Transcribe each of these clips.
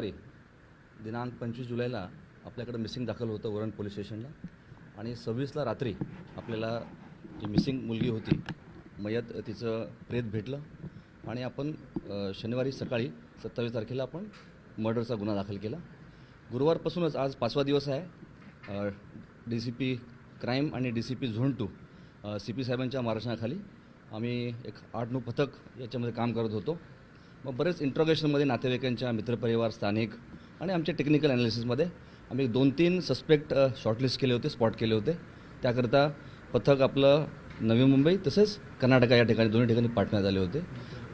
दिनांक पंचवीस जुलैला आपल्याकडे मिसिंग दाखल होतं वरण पोलीस स्टेशनला. आणि सव्वीसला रात्री आपल्याला जी मिसिंग मुलगी होती मयत तिचं प्रेत भेटलं. आणि आपण शनिवारी सकाळी सत्तावीस तारखेला आपण मर्डरचा गुन्हा दाखल केला. गुरुवारपासूनच आज पाचवा दिवस आहे. डी सी पी क्राईम आणि D C P zone two C P साहेबांच्या मार्गदर्शनाखाली आम्ही एक आठ नऊ पथक याच्यामध्ये काम करत होतो. मग बरेच इंट्रोगेशनमध्ये नातेवाईकांच्या मित्रपरिवार स्थानिक आणि आमच्या टेक्निकल ॲनालिसिसमध्ये आम्ही दोन तीन सस्पेक्ट शॉर्टलिस्ट केले होते स्पॉट केले होते. त्याकरता पथक आपलं नवी मुंबई तसेच कर्नाटका या ठिकाणी दोन्ही ठिकाणी पाठवण्यात आले होते.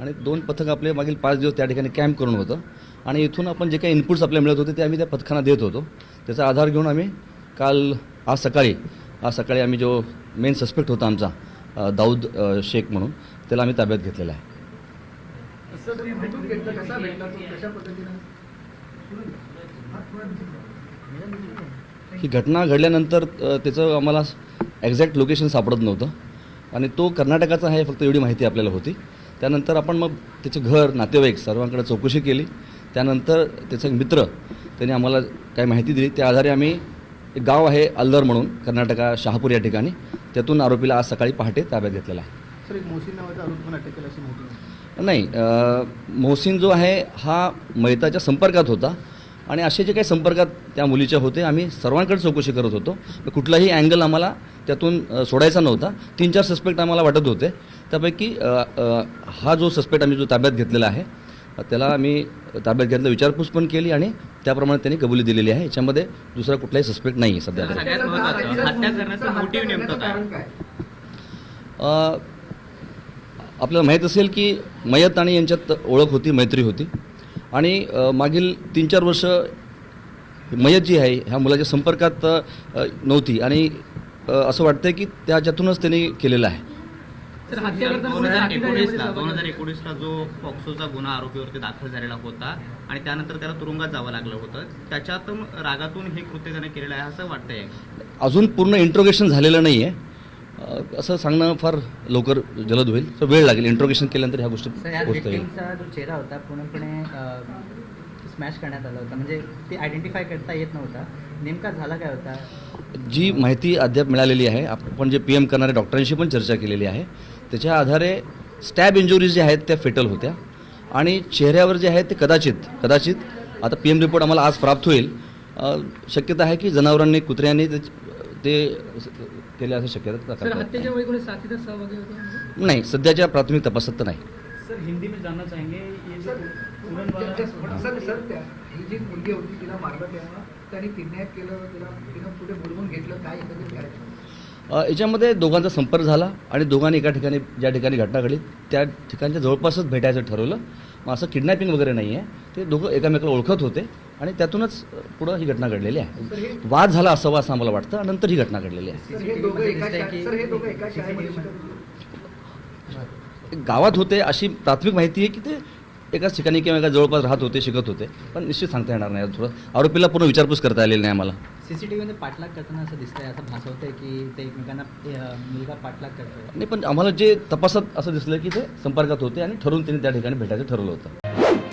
आणि दोन पथक आपले मागील पाच दिवस त्या ठिकाणी कॅम्प करून होतं. आणि इथून आपण जे काही इनपुट्स आपल्याला मिळत होते ते आम्ही त्या पथकांना देत होतो. त्याचा आधार घेऊन आम्ही काल आज सकाळी आज सकाळी आम्ही जो मेन सस्पेक्ट होता आमचा दाऊद शेख म्हणून त्याला आम्ही ताब्यात घेतलेला आहे. असं तुम्ही भेटून घेतलं कसा भेटला तो कशा पद्धतीनं? ही घटना घडल्यानंतर त्याचं आम्हाला एक्झॅक्ट लोकेशन सापडत नव्हतं. आणि तो कर्नाटकाचा आहे फक्त एवढी माहिती आपल्याला होती. त्यानंतर आपण मग त्याचे घर नातेवाईक सर्वांकडे चौकशी केली. त्यानंतर त्याचा एक मित्र त्याने आम्हाला काय माहिती दिली. त्या आधारे आम्ही एक गाव आहे अल्लर म्हणून कर्नाटका शहापूर या ठिकाणी. त्यातून आरोपीला आज सकाळी पहाटे ताब्यात घेतलेला आहे. सर एक मोहसिन नावाचा आरोप पण अटक केला अशी माहिती नाही मोहसिन जो आहे हा मैताच्या संपर्कात होता. आणि असे जे काही संपर्कात त्या मुलीच्या होते आम्ही सर्वांकडे चौकशी करत होतो. कुठलाही अँगल आम्हाला त्यातून सोडायचा नव्हता. तीन चार सस्पेक्ट आम्हाला वाटत होते. त्यापैकी हा जो सस्पेक्ट आम्ही जो ताब्यात घेतलेला आहे त्याला आम्ही ताब्यात घेतलं विचारपूस पण केली आणि त्याप्रमाणे त्यांनी कबुली दिलेली आहे. याच्यामध्ये दुसरा कुठलाही सस्पेक्ट नाही आहे सध्या आपल्याला माहीत असेल की मयत आणि यांच्यात ओळख होती मैत्री होती. आणि मागील तीन चार वर्ष मयत जी आहे ह्या मुलाच्या संपर्कात नव्हती. आणि असं वाटतंय की त्याच्यातूनच त्यांनी केलेलं आहे. दोन हजार एकोणीसला दोन हजार एकोणीसला जो पॉक्सोचा गुन्हा आरोपीवरती दाखल झालेला होता आणि त्यानंतर त्याला तुरुंगात जावं लागलं होतं त्याच्यातून रागातून हे कृत्य त्याने केलेलं आहे असं वाटतंय. अजून पूर्ण इंट्रोगेशन झालेलं नाही आहे असं सांगणं फार लवकर जलद होईल. तर वेळ लागेल. इंट्रोगेशन केल्यानंतर ह्या गोष्टी पोचता येईल जो चेहरा होता पूर्णपणे स्मॅश करण्यात आला होता. म्हणजे ते आयडेंटिफाय करता येत नव्हता. नेमका झाला काय होता? जी माहिती अद्याप मिळालेली आहे आपण जे पी एम करणाऱ्या डॉक्टरांशी पण चर्चा केलेली आहे त्याच्या आधारे स्टॅब इंजुरीज ज्या आहेत त्या फेटल होत्या. आणि चेहऱ्यावर जे आहेत ते कदाचित कदाचित आता पी एम रिपोर्ट आम्हाला आज प्राप्त होईल. शक्यता आहे की जनावरांनी कुत्र्यांनी ते केले असं शक्यता सर हत्येच्या वेळी कोणी साथीदार सहभागी होते नाही सध्याच्या प्राथमिक तपासात तर नाही. सर हिंदी में जानना चाहेंगे ये जो उड़न वाला सर सर त्या ही जी मुलगी होती तिला मारलं तेव्हा त्यांनी किडनॅप केलं तिला तिनं पुढे बोलवून घेतलं काय एकंदरीत काय? अ, याच्यामध्ये दोघांचा संपर्क झाला आणि दोघांनी एका ठिकाणी ज्या ठिकाणी घटना घडली त्या ठिकाणच्या जवळपासच भेटायचं ठरवलं. मग असं किडनॅपिंग वगैरे नाही आहे ते दोघं एकामेकाला ओळखत होते. आणि त्यातूनच पुढं ही घटना घडलेली आहे. वाद झाला असावा असं आम्हाला वाटतं आणि नंतर ही घटना घडलेली आहे. हे हे. गावात होते अशी प्राथमिक माहिती आहे की ते एकाच ठिकाणी किंवा एका जवळपास राहत होते शिकत होते. पण निश्चित सांगता येणार नाही थोडं. आरोपीला पूर्ण विचारपूस करता आलेली नाही आम्हाला. सीसीटीव्हीमध्ये पाठलाग करताना असं दिसतंय असं भासवतंय की ते एकमेकांना मुलगा पाठलाग करतोय. नाही पण आम्हाला जे तपासात असं दिसलं की ते संपर्कात होते आणि ठरवून त्यांनी त्या ठिकाणी भेटायचं ठरवलं होतं.